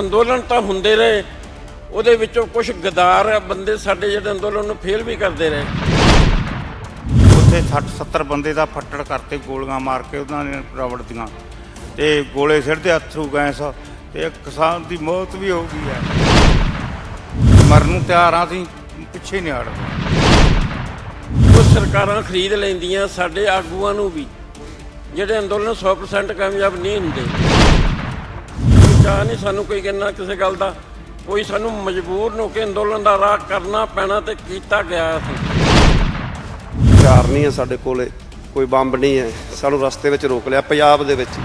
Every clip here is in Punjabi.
ਅੰਦੋਲਨ ਤਾਂ ਹੁੰਦੇ ਰਹੇ ਉਹਦੇ ਵਿੱਚੋਂ ਕੁਝ ਗਦਾਰ ਬੰਦੇ ਸਾਡੇ ਜਿਹੜੇ ਅੰਦੋਲਨ ਨੂੰ ਫੇਲ ਵੀ ਕਰਦੇ ਰਹੇ। ਉੱਥੇ 60 70 ਬੰਦੇ ਦਾ ਫੱਟੜ ਕਰਤੇ ਗੋਲੀਆਂ ਮਾਰ ਕੇ ਉਹਨਾਂ ਨੇ ਰਬੜ ਦੀਆਂ। ਤੇ ਗੋਲੇ ਸਿੱਟਦੇ ਅਥਰੂ ਗੈਸ ਤੇ ਕਿਸਾਨ ਦੀ ਮੌਤ ਵੀ ਹੋ ਗਈ ਹੈ। ਮਰਨ ਨੂੰ ਤਿਆਰ ਆ ਅਸੀਂ ਪਿੱਛੇ ਨਹੀਂ ਹਟਦੇ। ਉਹ ਸਰਕਾਰਾਂ ਖਰੀਦ ਲੈਂਦੀਆਂ ਸਾਡੇ ਆਗੂਆਂ ਨੂੰ ਵੀ ਜਿਹੜੇ ਅੰਦੋਲਨ 100% ਕਾਮਯਾਬ ਨਹੀਂ ਹੁੰਦੇ। ਚਾਹ ਨਹੀਂ ਸਾਨੂੰ ਕੋਈ ਕਹਿੰਦਾ ਕਿਸੇ ਗੱਲ ਦਾ। ਕੋਈ ਸਾਨੂੰ ਮਜਬੂਰ ਹੋ ਕੇ ਅੰਦੋਲਨ ਦਾ ਰਾਹ ਕਰਨਾ ਪੈਣਾ ਤੇ ਕੀਤਾ ਗਿਆ ਸੀ ਹਥਿਆਰ ਨਹੀਂ ਹੈ ਸਾਡੇ ਕੋਲੇ, ਕੋਈ ਬੰਬ ਨਹੀਂ ਹੈ। ਸਾਨੂੰ ਰਸਤੇ ਵਿੱਚ ਰੋਕ ਲਿਆ, ਪੰਜਾਬ ਦੇ ਵਿੱਚ।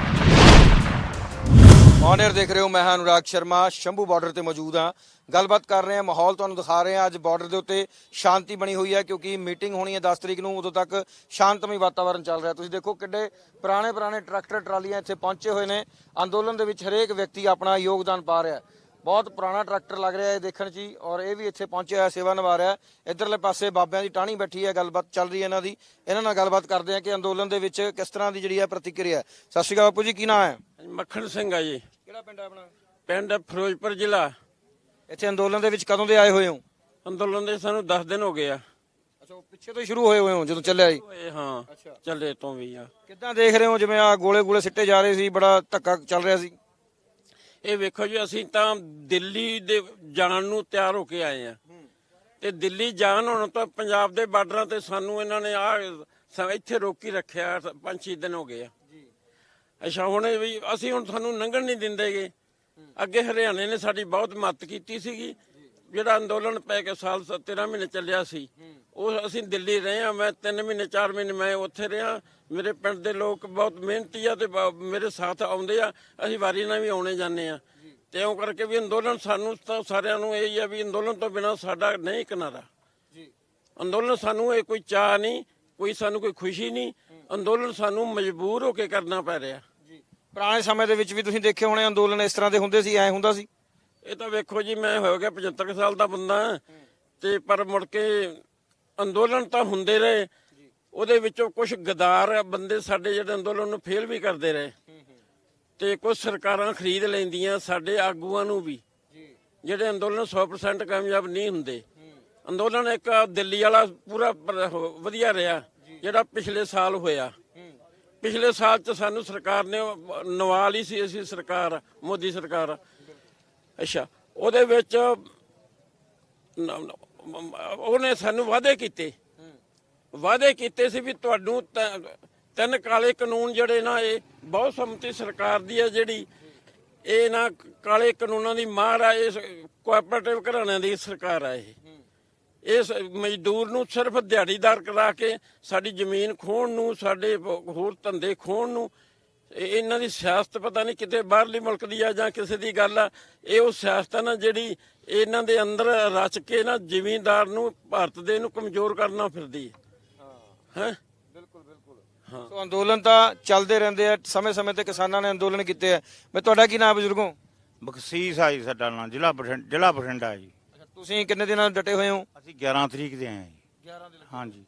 ਔਨਰ ਦੇਖ ਰਹੇ ਹੋ ਮੈਂ ਹਾਂ ਅਨੁਰਾਗ ਸ਼ਰਮਾ, ਸ਼ੰਭੂ ਬਾਰਡਰ ਤੇ ਮੌਜੂਦ ਹਾਂ। ਗੱਲਬਾਤ ਕਰ ਰਹੇ ਹਾਂ, ਮਾਹੌਲ ਤੁਹਾਨੂੰ ਦਿਖਾ ਰਹੇ ਹਾਂ। ਅੱਜ ਬਾਰਡਰ ਦੇ ਉੱਤੇ ਸ਼ਾਂਤੀ ਬਣੀ ਹੋਈ ਹੈ ਕਿਉਂਕਿ ਮੀਟਿੰਗ ਹੋਣੀ ਹੈ 10 ਤਰੀਕ ਨੂੰ, ਉਦੋਂ ਤੱਕ ਸ਼ਾਂਤਮਈ ਵਾਤਾਵਰਣ ਚੱਲ ਰਿਹਾ। ਤੁਸੀਂ ਦੇਖੋ ਕਿੱਡੇ ਪੁਰਾਣੇ ਪੁਰਾਣੇ ਟਰੈਕਟਰ ਟਰਾਲੀਆਂ ਇੱਥੇ ਪਹੁੰਚੇ ਹੋਏ ਨੇ। ਅੰਦੋਲਨ ਦੇ ਵਿੱਚ ਹਰੇਕ ਵਿਅਕਤੀ ਆਪਣਾ ਯੋਗਦਾਨ ਪਾ ਰਿਹਾ ਹੈ। ਬਹੁਤ ਪੁਰਾਣਾ ਟਰੈਕਟਰ ਲੱਗ ਰਿਹਾ ਹੈ ਇਹ ਦੇਖਣ 'ਚ ਹੀ ਔਰ ਇਹ ਵੀ ਇੱਥੇ ਪਹੁੰਚਿਆ ਹੋਇਆ, ਸੇਵਾ ਨਿਭਾ ਰਿਹਾ ਹੈ। ਇਧਰਲੇ ਪਾਸੇ ਬਾਬਿਆਂ ਦੀ ਟਾਹਣੀ ਬੈਠੀ ਹੈ, ਗੱਲਬਾਤ ਚੱਲ ਰਹੀ ਹੈ ਇਹਨਾਂ ਦੀ। ਇਹਨਾਂ ਨਾਲ ਗੱਲਬਾਤ ਕਰਦੇ ਹਾਂ ਕਿ ਅੰਦੋਲਨ ਦੇ ਵਿੱਚ ਕਿਸ ਤਰ੍ਹਾਂ ਦੀ ਜਿਹੜੀ ਹੈ ਪ੍ਰਤੀਕਿਰਿਆ ਸਤਿ ਸ਼੍ਰੀ ਅਕਾਲ ਬਾਪੂ ਜੀ, ਕੀ ਨਾਮ ਹੈ? ਮੱਖਣ ਸਿੰਘ ਆ ਜੀ। ਕਿਹੜਾ ਪਿੰਡ ਹੈ ਆਪਣਾ? ਪਿੰਡ ਫਿਰੋਜ਼ਪੁਰ ਜ਼ਿਲ੍ਹਾ। ਇੱਥੇ ਅੰਦੋਲਨ ਦੇ ਵਿੱਚ ਕਦੋਂ ਦੇ ਆਏ ਹੋਏ ਹੋ? ਅੰਦੋਲਨ ਦੇ ਸਾਨੂੰ 10 ਦਿਨ ਹੋ ਗਏ ਆ। ਅੱਛਾ ਉਹ ਪਿੱਛੇ ਤੋਂ ਸ਼ੁਰੂ ਹੋਏ ਹੋਏ ਹੋ ਜਦੋਂ ਚੱਲਿਆ ਜੀ? ਇਹ ਹਾਂ ਚੱਲੇ ਤੋਂ ਵੀ ਆ। ਕਿੱਦਾਂ ਦੇਖ ਰਹੇ ਹੋ ਜਿਵੇਂ ਆ ਗੋਲੇ ਗੋਲੇ ਸਿੱਟੇ ਜਾ ਰਹੇ ਸੀ ਬੜਾ ਧੱਕਾ ਚੱਲ ਰਿਹਾ ਸੀ? ਇਹ ਵੇਖੋ ਜੀ ਅਸੀਂ ਤਾਂ ਦਿੱਲੀ ਦੇ ਜਾਣ ਨੂੰ ਤਿਆਰ ਹੋ ਕੇ ਆਏ ਆ। ਤੇ ਦਿੱਲੀ ਜਾਣ ਹੁਣ ਤਾਂ ਪੰਜਾਬ ਦੇ ਬਾਰਡਰਾਂ ਤੇ ਸਾਨੂੰ ਇਹਨਾਂ ਨੇ ਆ ਇੱਥੇ ਰੋਕੀ ਰੱਖਿਆ ਪੰਜ ਛੇ ਦਿਨ ਹੋ ਗਏ ਆ। ਅੱਛਾ ਹੁਣ ਇਹ ਵੀ ਅਸੀਂ ਹੁਣ ਸਾਨੂੰ ਲੰਘਣ ਨਹੀਂ ਦਿੰਦੇਗੇ। ਅੱਗੇ ਹਰਿਆਣੇ ਨੇ ਸਾਡੀ ਬਹੁਤ ਮਦਦ ਕੀਤੀ ਸੀਗੀ। ਜਿਹੜਾ ਅੰਦੋਲਨ ਪੈ ਕੇ ਸਾਲ 13 ਮਹੀਨੇ ਚੱਲਿਆ ਸੀ ਉਹ ਅਸੀਂ ਦਿੱਲੀ ਰਹੇ ਆ ਮੈਂ 3 ਮਹੀਨੇ 4 ਮਹੀਨੇ ਮੈਂ ਉੱਥੇ ਰਿਹਾ। ਮੇਰੇ ਪਿੰਡ ਦੇ ਲੋਕ ਬਹੁਤ ਮਿਹਨਤੀ ਆ ਤੇ ਮੇਰੇ ਸਾਥ ਆਉਂਦੇ ਆ। ਅਸੀਂ ਵਾਰੀ ਨਾਲ ਵੀ ਆਉਣੇ ਜਾਂਦੇ ਆ ਤੇ ਇਉਂ ਕਰਕੇ ਵੀ ਅੰਦੋਲਨ ਸਾਨੂੰ ਤਾਂ ਸਾਰਿਆਂ ਨੂੰ ਇਹ ਹੀ ਆ ਵੀ ਅੰਦੋਲਨ ਤੋਂ ਬਿਨਾ ਸਾਡਾ ਨਹੀਂ ਕਿਨਾਰਾ ਅੰਦੋਲਨ ਸਾਨੂੰ ਇਹ ਕੋਈ ਚਾਹ ਨਹੀਂ ਕੋਈ ਸਾਨੂੰ ਕੋਈ ਖੁਸ਼ੀ ਨਹੀਂ। ਅੰਦੋਲਨ ਸਾਨੂੰ ਮਜਬੂਰ ਹੋ ਕੇ ਕਰਨਾ ਪੈ ਰਿਹਾ। ਪੁਰਾਣੇ ਸਮੇਂ ਦੇ ਵਿੱਚ ਵੀ ਤੁਸੀਂ ਦੇਖੇ ਹੋਣੇ ਅੰਦੋਲਨ ਇਸ ਤਰ੍ਹਾਂ ਦੇ ਹੁੰਦੇ ਸੀ, ਐ ਹੁੰਦਾ ਸੀ? ਇਹ ਤਾਂ ਵੇਖੋ ਜੀ, ਮੈਂ ਹੋ ਗਿਆ 75 ਕੁ ਸਾਲ ਦਾ ਬੰਦਾ ਤੇ ਪਰ ਮੁੜ ਕੇ ਅੰਦੋਲਨ ਤਾਂ ਹੁੰਦੇ ਰਹੇ। ਉਹਦੇ ਵਿੱਚੋਂ ਕੁਝ ਗਦਾਰ ਬੰਦੇ ਸਾਡੇ ਜਿਹੜੇ ਅੰਦੋਲਨ ਨੂੰ ਫੇਲ ਵੀ ਕਰਦੇ ਰਹੇ। ਤੇ ਕੁਝ ਸਰਕਾਰਾਂ ਖਰੀਦ ਲੈਂਦੀਆਂ ਸਾਡੇ ਆਗੂਆਂ ਨੂੰ ਵੀ। ਜਿਹੜੇ ਅੰਦੋਲਨ 100% ਕਾਮਯਾਬ ਨਹੀਂ ਹੁੰਦੇ। ਅੰਦੋਲਨ ਇੱਕ ਦਿੱਲੀ ਵਾਲਾ ਪੂਰਾ ਵਧੀਆ ਰਿਹਾ, ਜਿਹੜਾ ਪਿਛਲੇ ਸਾਲ ਹੋਇਆ। ਪਿਛਲੇ ਸਾਲ ਚ ਸਾਨੂੰ ਸਰਕਾਰ ਨੇ ਉਹ ਨਵਾ ਲਈ ਸੀ ਅਸੀਂ ਸਰਕਾਰ, ਮੋਦੀ ਸਰਕਾਰ। ਅੱਛਾ, ਉਹਦੇ ਵਿੱਚ ਉਹਨੇ ਸਾਨੂੰ ਵਾਅਦੇ ਕੀਤੇ। ਵਾਅਦੇ ਕੀਤੇ ਸੀ ਵੀ ਤੁਹਾਨੂੰ ਤ- ਤਿੰਨ ਕਾਲੇ ਕਾਨੂੰਨ ਜਿਹੜੇ ਨਾ, ਇਹ ਬਹੁਤ ਸੰਮਤੀ ਸਰਕਾਰ ਦੀ ਹੈ ਜਿਹੜੀ, ਇਹ ਨਾ ਕਾਲੇ ਕਾਨੂੰਨਾਂ ਦੀ ਮਾਰ ਆ ਇਹ ਕੋਆਪਰੇਟਿਵ ਘਰਾਣਿਆਂ ਦੀ ਸਰਕਾਰ ਆ ਇਹ। ਇਸ ਮਜ਼ਦੂਰ ਨੂੰ ਸਿਰਫ ਦਿਹਾੜੀਦਾਰ ਕਰਾ ਕੇ ਸਾਡੀ ਜ਼ਮੀਨ ਖੋਣ ਨੂੰ ਸਾਡੇ ਹੋਰ ਧੰਦੇ ਖੋਣ ਨੂੰ ਇਹ- ਇਹਨਾਂ ਦੀ ਸਿਆਸਤ ਪਤਾ ਨਹੀਂ ਕਿਤੇ ਬਾਹਰਲੀ ਮੁਲਕ ਦੀ ਆ ਜਾਂ ਕਿਸੇ ਦੀ ਗੱਲ ਆ ਇਹ ਉਹ ਸਿਆਸਤ ਆ ਨਾ ਜਿਹੜੀ ਇਹਨਾਂ ਦੇ ਅੰਦਰ ਰਚ ਕੇ ਨਾ ਜ਼ਿਮੀਂਦਾਰ ਨੂੰ ਭਾਰਤ ਦੇ ਨੂੰ ਕਮਜ਼ੋਰ ਕਰਨਾ ਫਿਰਦੀ ਹੈ। ਹੈ। ਬਿਲਕੁਲ ਬਿਲਕੁਲ। ਸੋ ਅੰਦੋਲਨ ਤਾਂ ਚੱਲਦੇ ਰਹਿੰਦੇ ਆ ਸਮੇਂ-ਸਮੇਂ ਤੇ ਕਿਸਾਨਾਂ ਨੇ ਅੰਦੋਲਨ ਕੀਤੇ ਆ। ਮੈਂ ਤੁਹਾਡਾ ਕੀ ਨਾਮ ਬਜ਼ੁਰਗੋ? ਬਖਸ਼ੀਸ਼ ਆਈ ਸਾਡਾ ਨਾਂ ਜ਼ਿਲ੍ਹਾ ਬਠਿੰਡਾ ਜ਼ਿਲ੍ਹਾ ਬਠਿੰਡਾ ਜੀ। ਤੁਸੀਂ ਕਿੰਨੇ ਦਿਨਾਂ ਤੋਂ ਡਟੇ ਹੋਏ ਹੋ? ਅਸੀਂ 11 ਤਰੀਕ ਦੇ ਆਏ ਹਾਂ ਜੀ। 11 ਦਿਨ ਹਾਂਜੀ।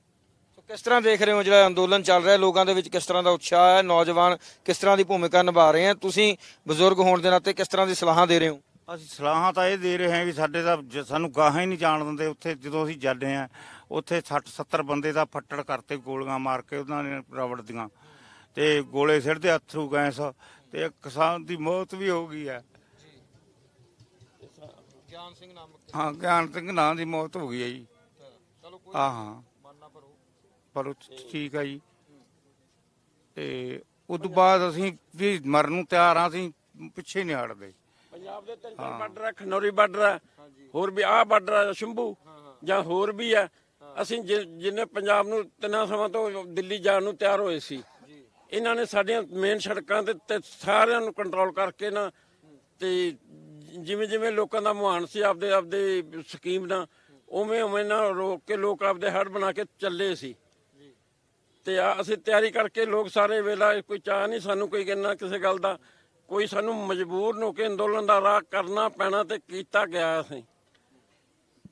ਸੋ ਕਿਸ ਤਰ੍ਹਾਂ ਦੇਖ ਰਹੇ ਹੋ ਜਿਹੜਾ ਅੰਦੋਲਨ ਚੱਲ ਰਿਹਾ ਲੋਕਾਂ ਦੇ ਵਿੱਚ ਕਿਸ ਤਰ੍ਹਾਂ ਦਾ ਉਤਸ਼ਾਹ ਹੈ? ਨੌਜਵਾਨ ਕਿਸ ਤਰ੍ਹਾਂ ਦੀ ਭੂਮਿਕਾ ਨਿਭਾ ਰਹੇ ਆ ਤੁਸੀਂ ਬਜ਼ੁਰਗ ਹੋਣ ਦੇ ਨਾਤੇ ਕਿਸ ਤਰ੍ਹਾਂ ਦੀ ਸਲਾਹਾਂ ਦੇ ਰਹੇ ਹੋ? ਅਸੀਂ ਸਲਾਹਾਂ ਤਾਂ ਇਹ ਦੇ ਰਹੇ ਹਾਂ ਵੀ ਸਾਡੇ ਦਾ ਜ- ਸਾਨੂੰ ਗਾਹਾਂ ਹੀ ਨਹੀਂ ਜਾਣ ਦਿੰਦੇ। ਉੱਥੇ ਜਦੋਂ ਅਸੀਂ ਜਾਂਦੇ ਆ ਉੱਥੇ 60 70 ਬੰਦੇ ਦਾ ਫੱਟੜ ਕਰਤੇ ਗੋਲੀਆਂ ਮਾਰ ਕੇ ਉਹਨਾਂ ਨੇ ਰਬੜ ਦੀਆਂ। ਤੇ ਗੋਲੇ ਸਿੱਟਦੇ ਅਥਰੂ ਗੈਸ। ਤੇ ਕਿਸਾਨ ਦੀ ਮੌਤ ਵੀ ਹੋ ਗਈ ਹੈ। ਗਿਆਨ ਸਿੰਘ ਨਾਮ ਹਾਂ ਗਿਆਨ ਸਿੰਘ ਨਾਂ ਦੀ ਮੌਤ ਹੋ ਗਈ ਹੈ ਜੀ। ਚਲੋ ਕੋਈ ਹਾਂ ਹਾਂ। ਮੰਨਣਾ ਪਰੋ। ਪਰ ਉਹ ਠੀਕ ਹੈ ਜੀ। ਤੇ ਉਸ ਤੋਂ ਬਾਅਦ ਅਸੀਂ ਵੀ ਮਰਨ ਨੂੰ ਤਿਆਰ ਆ ਅਸੀਂ ਪਿੱਛੇ ਨਹੀਂ ਹਟਦੇ। ਪੰਜਾਬ ਦੇ ਤਿੰਨ ਚਾਰ ਬਾਰਡਰ ਆ ਖਨੌਰੀ ਬਾਰਡਰ ਆ ਹੋਰ ਵੀ ਆਹ ਬਾਰਡਰ ਆ ਸ਼ੰਭੂ ਜਾਂ ਹੋਰ ਵੀ ਆ। ਅਸੀਂ ਜਿ- ਜਿੰਨੇ ਪੰਜਾਬ ਨੂੰ ਤਿੰਨਾਂ ਸਮਾਂ ਤੋਂ ਦਿੱਲੀ ਜਾਣ ਨੂੰ ਤਿਆਰ ਹੋਏ ਸੀ ਇਹਨਾਂ ਨੇ ਸਾਡੀਆਂ ਮੇਨ ਸੜਕਾਂ ਤੇ ਤੇ ਸਾਰਿਆਂ ਨੂੰ ਕੰਟਰੋਲ ਕਰਕੇ ਨਾ ਤੇ ਜਿਵੇਂ ਜਿਵੇਂ ਲੋਕਾਂ ਦਾ ਮੁਹਾਨ ਸੀ ਆਪਦੇ ਆਪਦੇ ਸਕੀਮ ਨਾਲ ਉਵੇਂ ਉਵੇਂ ਨਾ ਰੋਕ ਕੇ ਲੋਕ ਆਪਦੇ ਹੜ ਬਣਾ ਕੇ ਚੱਲੇ ਸੀ। ਤੇ ਆ ਅਸੀਂ ਤਿਆਰੀ ਕਰਕੇ ਲੋਕ ਸਾਰੇ ਵੇਲਾ ਕੋਈ ਚਾਹ ਨਹੀਂ ਸਾਨੂੰ ਕੋਈ ਕਹਿਣਾ ਕਿਸੇ ਗੱਲ ਦਾ ਕੋਈ ਸਾਨੂੰ ਮਜਬੂਰ ਹੋ ਕੇ ਅੰਦੋਲਨ ਦਾ ਰਾਹ ਕਰਨਾ ਪੈਣਾ ਤੇ ਕੀਤਾ ਗਿਆ ਅਸੀਂ।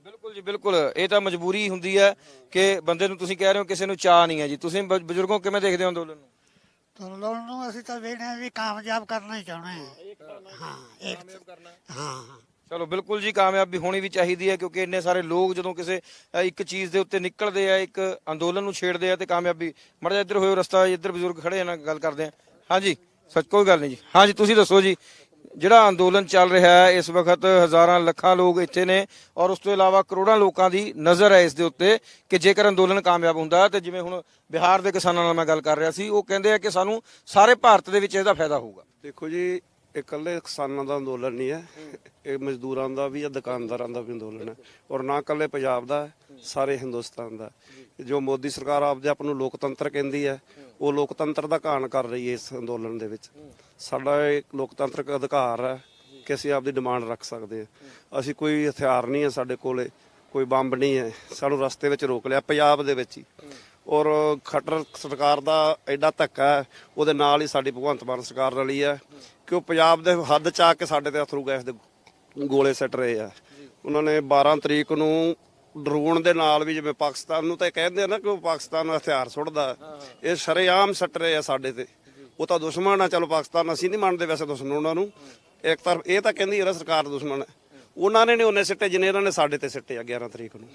ਬਿਲਕੁਲ ਜੀ ਬਿਲਕੁਲ। ਇਹ ਤਾਂ ਮਜਬੂਰੀ ਹੁੰਦੀ ਹੈ ਕਿ ਬੰਦੇ ਨੂੰ ਤੁਸੀਂ ਕਹਿ ਰਹੇ ਹੋ ਕਿਸੇ ਨੂੰ ਚਾਹ ਨਹੀਂ ਹੈ ਜੀ। ਤੁਸੀਂ ਬਜ਼ੁਰਗੋਂ ਕਿਵੇਂ ਦੇਖਦੇ ਹੋ ਅੰਦੋਲਨ ਨੂੰ? ਅੰਦੋਲਨ ਨੂੰ ਅਸੀਂ ਤਾਂ ਵੇਖਦੇ ਹਾਂ ਵੀ ਕਾਮਯਾਬ ਕਰਨਾ ਹੀ ਚਾਹੁੰਦੇ ਹਾਂ। ਹਾਂ ਇੱਕ ਹਾਂ ਚਲੋ ਬਿਲਕੁਲ ਜੀ ਕਾਮਯਾਬੀ ਹੋਣੀ ਵੀ ਚਾਹੀਦੀ ਹੈ ਕਿਉਂਕਿ ਇੰਨੇ ਸਾਰੇ ਲੋਕ ਜਦੋਂ ਕਿਸੇ ਅ, ਇੱਕ ਚੀਜ਼ ਦੇ ਉੱਤੇ ਨਿਕਲਦੇ ਆ ਇੱਕ ਅੰਦੋਲਨ ਨੂੰ ਛੇੜਦੇ ਆ ਤੇ ਕਾਮਯਾਬੀ ਮੜ ਜਾ ਇੱਧਰ ਹੋਇਓ ਰਸਤਾ ਇੱਧਰ ਬਜ਼ੁਰਗ ਖੜੇ ਆ ਨਾਲ ਗੱਲ ਕਰਦੇ ਆ। ਹਾਂਜੀ ਸੱਚ ਕੋਈ ਗੱਲ ਨਹੀਂ ਜੀ। ਹਾਂਜੀ ਤੁਸੀਂ ਦੱਸੋ ਜੀ ਜਿਹੜਾ ਅੰਦੋਲਨ ਚੱਲ ਰਿਹਾ ਹੈ, ਇਸ ਵਕਤ ਹਜ਼ਾਰਾਂ ਲੱਖਾਂ ਲੋਕ ਇੱਥੇ ਨੇ ਔਰ ਉਸ ਤੋਂ ਇਲਾਵਾ ਕਰੋੜਾਂ ਲੋਕਾਂ ਦੀ ਨਜ਼ਰ ਹੈ ਇਸ ਦੇ ਉੱਤੇ ਕਿ ਜੇਕਰ ਅੰਦੋਲਨ ਕਾਮਯਾਬ ਹੁੰਦਾ ਤੇ ਜਿਵੇਂ ਹੁਣ ਬਿਹਾਰ ਦੇ ਕਿਸਾਨਾਂ ਨਾਲ ਮੈਂ ਗੱਲ ਕਰ ਰਿਹਾ ਸੀ, ਉਹ ਕਹਿੰਦੇ ਆ ਕਿ ਸਾਨੂੰ ਸਾਰੇ ਭਾਰਤ ਦੇ ਵਿੱਚ ਇਹਦਾ ਫਾਇਦਾ ਹੋਊਗਾ। ਦੇਖੋ ਜੀ ਇਹ ਇਕੱਲੇ ਕਿਸਾਨਾਂ ਦਾ ਅੰਦੋਲਨ ਨਹੀਂ ਹੈ ਇਹ ਮਜ਼ਦੂਰਾਂ ਦਾ ਵੀ ਹੈ ਦੁਕਾਨਦਾਰਾਂ ਦਾ ਵੀ ਅੰਦੋਲਨ ਹੈ। ਔਰ ਨਾ ਇਕੱਲੇ ਪੰਜਾਬ ਦਾ ਹੈ, ਸਾਰੇ ਹਿੰਦੁਸਤਾਨ ਦਾ ਹੈ। ਜੋ ਮੋਦੀ ਸਰਕਾਰ ਆਪਦੇ ਆਪ ਨੂੰ ਲੋਕਤੰਤਰ ਕਹਿੰਦੀ ਹੈ ਉਹ ਲੋਕਤੰਤਰ ਦਾ ਘਾਣ ਕਰ ਰਹੀ ਹੈ ਇਸ ਅੰਦੋਲਨ ਦੇ ਵਿੱਚ। ਸਾਡਾ ਇਹ ਲੋਕਤੰਤਰਕ ਅਧਿਕਾਰ ਹੈ ਕਿ ਅਸੀਂ ਆਪਦੀ ਡਿਮਾਂਡ ਰੱਖ ਸਕਦੇ ਹਾਂ। ਅਸੀਂ ਕੋਈ ਹਥਿਆਰ ਨਹੀਂ ਹੈ ਸਾਡੇ ਕੋਲੇ ਕੋਈ ਬੰਬ ਨਹੀਂ ਹੈ ਸਾਨੂੰ ਰਸਤੇ ਵਿੱਚ ਰੋਕ ਲਿਆ ਪੰਜਾਬ ਦੇ ਵਿੱਚ ਹੀ। ਔਰ ਖੱਟਰ ਸਰਕਾਰ ਦਾ ਐਡਾ ਧੱਕਾ ਹੈ ਉਹਦੇ ਨਾਲ ਹੀ ਸਾਡੀ ਭਗਵੰਤ ਮਾਨ ਸਰਕਾਰ ਰਲੀ ਹੈ। ਕਿ ਉਹ ਪੰਜਾਬ ਦੇ ਹੱਦ ਚ ਆ ਕੇ ਸਾਡੇ ਤੇ ਅਥਰੂ ਗੈਸ ਦੇ ਗੋਲੇ ਸੱਟ ਰਹੇ ਆ। ਉਹਨਾਂ ਨੇ 12 ਤਰੀਕ ਨੂੰ ਡਰੋਨ ਦੇ ਨਾਲ ਵੀ ਜਿਵੇਂ ਪਾਕਿਸਤਾਨ ਨੂੰ ਤਾਂ ਕਹਿੰਦੇ ਆ ਨਾ ਕਿ ਉਹ ਪਾਕਿਸਤਾਨ ਨੂੰ ਹਥਿਆਰ ਸੁੱਟਦਾ। ਇਹ ਸ਼ਰੇਆਮ ਸੱਟ ਰਹੇ ਆ ਸਾਡੇ ਤੇ। ਉਹ ਤਾਂ ਦੁਸ਼ਮਣ ਆ ਚਲੋ ਪਾਕਿਸਤਾਨ ਅਸੀਂ ਨਹੀਂ ਮੰਨਦੇ ਵੈਸੇ ਦੁਸ਼ਮਣ ਉਹਨਾਂ ਨੂੰ। ਇੱਕ ਤਰਫ ਇਹ ਤਾਂ ਕਹਿੰਦੀ ਹੈ ਸਰਕਾਰ ਦੁਸ਼ਮਣ ਹੈ ਉਹਨਾਂ ਨੇ ਨਹੀਂ ਉਹਨੇ ਸਿੱਟੇ ਜਿੰਨੇ ਇਹਨਾਂ ਨੇ ਸਾਡੇ ਤੇ ਸਿੱਟੇ ਆ 11 ਤਰੀਕ ਨੂੰ।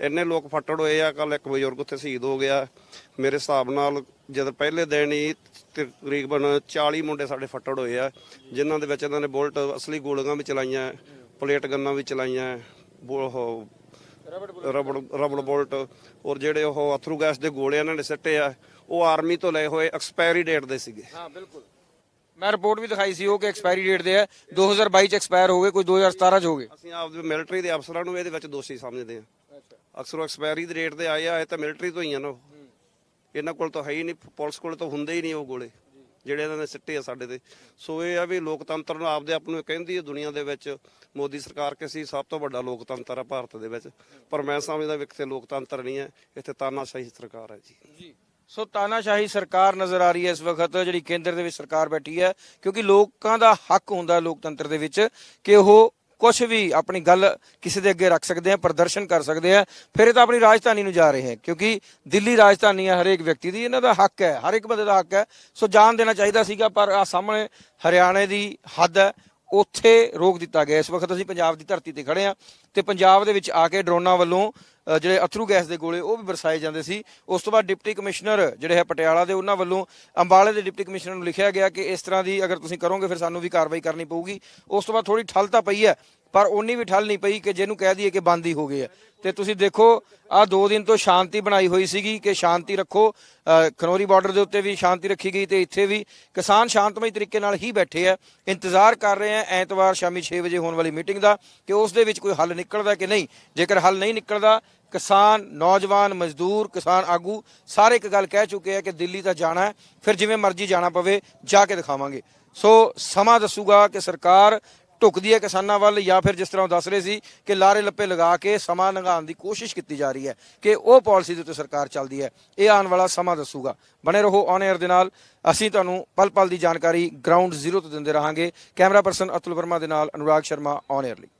ਇੰਨੇ ਲੋਕ ਫੱਟੜ ਹੋਏ ਆ ਕੱਲ ਇੱਕ ਬਜ਼ੁਰਗ ਉੱਥੇ ਸ਼ਹੀਦ ਹੋ ਗਿਆ। ਮੇਰੇ ਹਿਸਾਬ ਨਾਲ ਜਦ ਪਹਿਲੇ ਦਿਨ ਹੀ ਤਕਰੀਬਨ 40 ਮੁੰਡੇ ਸਾਡੇ ਫੱਟੜ ਹੋਏ ਆ ਜਿਨ੍ਹਾਂ ਦੇ ਵਿੱਚ ਇਹਨਾਂ ਨੇ ਬੁਲਟ ਅਸਲੀ ਗੋਲੀਆਂ ਵੀ ਚਲਾਈਆਂ ਪਲੇਟ ਗੰਨਾਂ ਵੀ ਚਲਾਈਆਂ ਉਹ ਰਬੜ ਰਬੜ ਬੁਲਟ ਔਰ ਜਿਹੜੇ ਉਹ ਅਥਰੂ ਗੈਸ ਦੇ ਗੋਲੇ ਇਹਨਾਂ ਨੇ ਸਿੱਟੇ ਆ ਉਹ ਆਰਮੀ ਤੋਂ ਲਏ ਹੋਏ ਐਕਸਪਾਇਰੀ ਡੇਟ ਦੇ ਸੀਗੇ। ਹਾਂ ਬਿਲਕੁਲ। ਮੈਂ ਰਿਪੋਰਟ ਵੀ ਦਿਖਾਈ ਸੀ ਉਹ ਕਿ ਐਕਸਪਾਇਰੀ ਡੇਟ ਦੇ ਹੈ 2022 ਚ ਐਕਸਪਾਇਰ ਹੋ ਗਏ ਕੋਈ 2017 ਚ ਹੋ ਗਏ। ਅਸੀਂ ਆਪਦੇ ਮਿਲਟਰੀ ਦੇ ਅਫਸਰਾਂ ਨੂੰ ਇਹਦੇ ਵਿੱਚ ਦੋਸ਼ੀ ਸਮਝਦੇ ਆ। ਅਕਸਰ ਐਕਸਪਾਇਰੀ ਦੇ ਰੇਟ ਤੇ ਆਏ ਆ ਇਹ ਤਾਂ ਮਿਲਟਰੀ ਤੋਂ ਹੀ ਆ ਨਾ। ਇਹਨਾਂ ਕੋਲ ਤਾਂ ਹੈ ਹੀ ਨਹੀਂ, ਪੁਲਿਸ ਕੋਲ ਤਾਂ ਹੁੰਦੇ ਹੀ ਨਹੀਂ ਉਹ ਗੋਲੇ। ਜਿਹੜੇ ਇਹਨਾਂ ਨੇ ਸਿੱਟੇ ਆ ਸਾਡੇ ਤੇ। ਸੋ ਇਹ ਆ ਵੀ ਲੋਕਤੰਤਰ ਨੂੰ ਆਪਦੇ ਆਪ ਨੂੰ ਕਹਿੰਦੀ ਹੈ ਦੁਨੀਆ ਦੇ ਵਿੱਚ ਮੋਦੀ ਸਰਕਾਰ ਕਿ ਸੀ ਸਭ ਤੋਂ ਵੱਡਾ ਲੋਕਤੰਤਰ ਆ ਭਾਰਤ ਦੇ ਵਿੱਚ। ਪਰ ਮੈਂ ਸਮਝਦਾ ਵੀ ਇੱਥੇ ਲੋਕਤੰਤਰ ਨਹੀਂ ਹੈ, ਇੱਥੇ ਤਾਨਾਸ਼ਾਹੀ ਸਰਕਾਰ ਹੈ ਜੀ। ਸੋ ਤਾਨਾਸ਼ਾਹੀ ਸਰਕਾਰ ਨਜ਼ਰ ਆ ਰਹੀ ਹੈ ਇਸ ਵਕਤ, ਜਿਹੜੀ ਕੇਂਦਰ ਦੇ ਵਿੱਚ ਸਰਕਾਰ ਬੈਠੀ ਹੈ, ਕਿਉਂਕਿ ਲੋਕਾਂ ਦਾ ਹੱਕ ਹੁੰਦਾ ਲੋਕਤੰਤਰ ਦੇ ਵਿੱਚ ਕਿ ਉਹ ਕੁਝ ਵੀ ਆਪਣੀ ਗੱਲ ਕਿਸੇ ਦੇ ਅੱਗੇ ਰੱਖ ਸਕਦੇ ਆ ਪ੍ਰਦਰਸ਼ਨ ਕਰ ਸਕਦੇ ਆ ਫਿਰ ਇਹ ਤਾਂ ਆਪਣੀ ਰਾਜਧਾਨੀ ਨੂੰ ਜਾ ਰਹੇ ਹੈ, ਕਿਉਂਕਿ ਦਿੱਲੀ ਰਾਜਧਾਨੀ ਹੈ ਹਰੇਕ ਵਿਅਕਤੀ ਦੀ, ਇਹਨਾਂ ਦਾ ਹੱਕ ਹੈ, ਹਰ ਇੱਕ ਬੰਦੇ ਦਾ ਹੱਕ ਹੈ। ਸੋ ਜਾਣ ਦੇਣਾ ਚਾਹੀਦਾ ਸੀਗਾ, ਪਰ ਆ ਸਾਹਮਣੇ ਹਰਿਆਣੇ ਦੀ ਹੱਦ ਹੈ, ਉੱਥੇ ਰੋਕ ਦਿੱਤਾ ਗਿਆ। ਇਸ ਵਕਤ ਅਸੀਂ ਪੰਜਾਬ ਦੀ ਧਰਤੀ ਤੇ ਖੜੇ ਆ ਤੇ ਪੰਜਾਬ ਦੇ ਵਿੱਚ ਆ ਕੇ ਡਰੋਨਾਂ ਵੱਲੋਂ ਜਿਹੜੇ ਅਥਰੂ ਗੈਸ ਦੇ ਗੋਲੇ ਉਹ ਵੀ ਵਰਸਾਏ ਜਾਂਦੇ ਸੀ। ਉਸ ਤੋਂ ਬਾਅਦ ਡਿਪਟੀ ਕਮਿਸ਼ਨਰ ਜਿਹੜੇ ਹੈ ਪਟਿਆਲਾ ਦੇ ਉਹਨਾਂ ਵੱਲੋਂ ਅੰਬਾਲੇ ਦੇ ਡਿਪਟੀ ਕਮਿਸ਼ਨਰ ਨੂੰ ਲਿਖਿਆ ਗਿਆ ਕਿ ਇਸ ਤਰ੍ਹਾਂ ਦੀ ਅਗਰ ਤੁਸੀਂ ਕਰੋਗੇ ਫਿਰ ਸਾਨੂੰ ਵੀ ਕਾਰਵਾਈ ਕਰਨੀ ਪਊਗੀ। ਉਸ ਤੋਂ ਬਾਅਦ ਥੋੜੀ ਠੱਲ ਤਾਂ ਪਈ ਹੈ ਪਰ ਉਨੀ ਵੀ ਠੱਲ ਨਹੀਂ ਪਈ ਕਿ ਜਿਹਨੂੰ ਕਹਿ ਦਈਏ ਕਿ ਬੰਦ ਹੀ ਹੋ ਗਏ ਆ ਤੇ ਤੁਸੀਂ ਦੇਖੋ ਆ ਦੋ ਦਿਨ ਤੋਂ ਸ਼ਾਂਤੀ ਬਣਾਈ ਹੋਈ ਸੀਗੀ ਕਿ ਸ਼ਾਂਤੀ ਰੱਖੋ। ਅ, ਖਨੌਰੀ ਬਾਰਡਰ ਦੇ ਉੱਤੇ ਵੀ ਸ਼ਾਂਤੀ ਰੱਖੀ ਗਈ ਤੇ ਇੱਥੇ ਵੀ ਕਿਸਾਨ ਸ਼ਾਂਤਮਈ ਤਰੀਕੇ ਨਾਲ ਹੀ ਬੈਠੇ ਆ ਇੰਤਜ਼ਾਰ ਕਰ ਰਹੇ ਆ ਐਤਵਾਰ ਸ਼ਾਮੀ 6 ਵਜੇ ਹੋਣ ਵਾਲੀ ਮੀਟਿੰਗ ਦਾ ਕਿ ਉਸ ਦੇ ਵਿੱਚ ਕੋਈ ਹੱਲ ਨਿਕਲਦਾ ਕਿ ਨਹੀਂ। ਜੇਕਰ ਹੱਲ ਨਹੀਂ ਨਿਕਲਦਾ ਕਿਸਾਨ, ਨੌਜਵਾਨ, ਮਜ਼ਦੂਰ, ਕਿਸਾਨ ਆਗੂ ਸਾਰੇ ਇੱਕ ਗੱਲ ਕਹਿ ਚੁੱਕੇ ਆ ਕਿ ਦਿੱਲੀ ਤਾਂ ਜਾਣਾ ਫਿਰ ਜਿਵੇਂ ਮਰਜ਼ੀ ਜਾਣਾ ਪਵੇ, ਜਾ ਕੇ ਦਿਖਾਵਾਂਗੇ। ਸੋ ਸਮਾਂ ਦੱਸੂਗਾ ਕਿ ਸਰਕਾਰ ਢੁਕਦੀ ਹੈ ਕਿਸਾਨਾਂ ਵੱਲ ਜਾਂ ਫਿਰ ਜਿਸ ਤਰ੍ਹਾਂ ਉਹ ਦੱਸ ਰਹੇ ਸੀ ਕਿ ਲਾਰੇ ਲੱਪੇ ਲਗਾ ਕੇ ਸਮਾਂ ਲੰਘਾਉਣ ਦੀ ਕੋਸ਼ਿਸ਼ ਕੀਤੀ ਜਾ ਰਹੀ ਹੈ ਕਿ ਉਹ ਪਾਲਿਸੀ ਦੇ ਉੱਤੇ ਸਰਕਾਰ ਚੱਲਦੀ ਹੈ। ਇਹ ਆਉਣ ਵਾਲਾ ਸਮਾਂ ਦੱਸੂਗਾ। ਬਣੇ ਰਹੋ ਔਨ 에ਅਰ ਦੇ ਨਾਲ। ਅਸੀਂ ਤੁਹਾਨੂੰ ਪਲ ਪਲ ਦੀ ਜਾਣਕਾਰੀ ਗਰਾਊਂਡ ਜ਼ੀਰੋ ਤੋਂ ਦਿੰਦੇ ਰਹਾਂਗੇ। ਕੈਮਰਾ ਪਰਸਨ ਅਤੁਲ ਵਰਮਾ ਦੇ ਨਾਲ ਅਨੁਰਾਗ ਸ਼ਰਮਾ ਔਨ 에ਅਰ ਲਈ।